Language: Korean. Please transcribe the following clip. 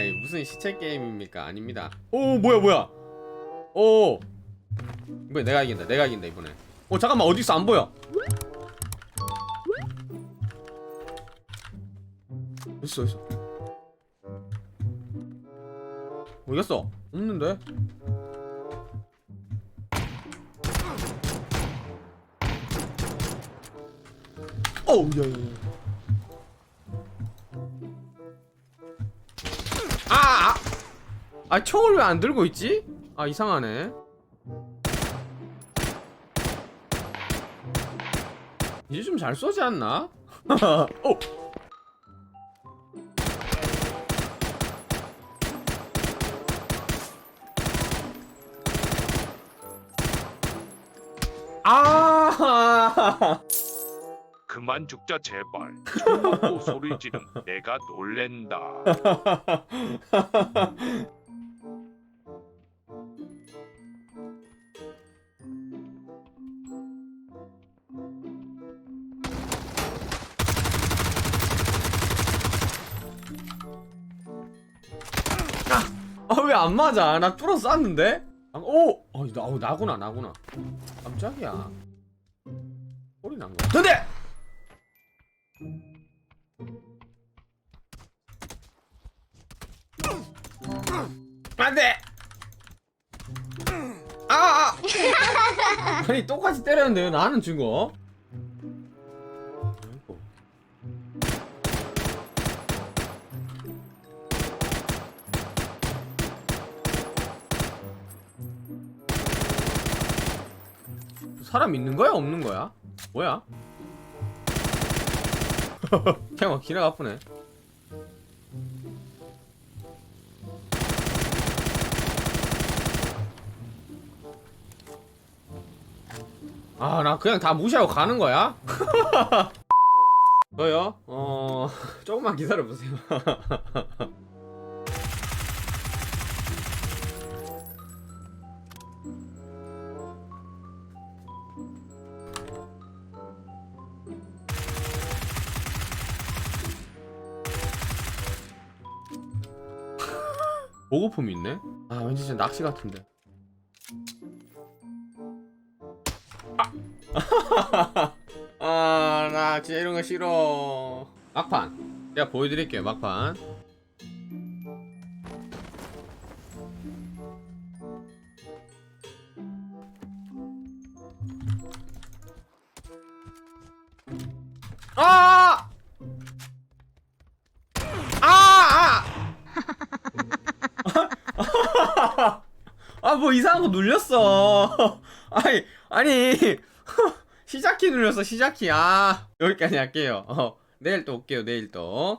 아이 무슨 시체 게임입니까? 아닙니다. 오 뭐야 뭐야? 오 이번에 내가 이긴다. 내가 이긴다 이번에. 어 잠깐만 어디 있어 안 보여? 있어 있어. 어디 갔어? 없는데? 어우 야야야. 아 총을 왜 안 들고 있지? 아 이상하네 이제 좀 잘 쏘지 않나? 어! 아! 그만 죽자 제발. 총 먹고 소리 지름 내가 놀랜다. 아 왜 안 맞아? 나 뚫어 쐈는데? 아, 오! 어, 나, 어, 나구나 나구나 깜짝이야 소리 난 거야 근데! 안돼! 아! 아! 아니 똑같이 때렸는데 왜 나는 죽어? 사람 있는 거야 없는 거야? 뭐야? 그냥 막 기나가 아프네. 아, 나 그냥 다 무시하고 가는 거야? 저요? 어, 조금만 기다려보세요. 보고품 있네? 아, 왠지 진짜 낚시 같은데. 아, 나 진짜 이런 거 싫어. 막판. 제가 보여드릴게요, 막판. 아! 아! 아! 아, 뭐 이상한 거 눌렸어. 아니, 아니. 시작키 눌렸어, 시작키. 아, 여기까지 할게요. 어, 내일 또 올게요, 내일 또.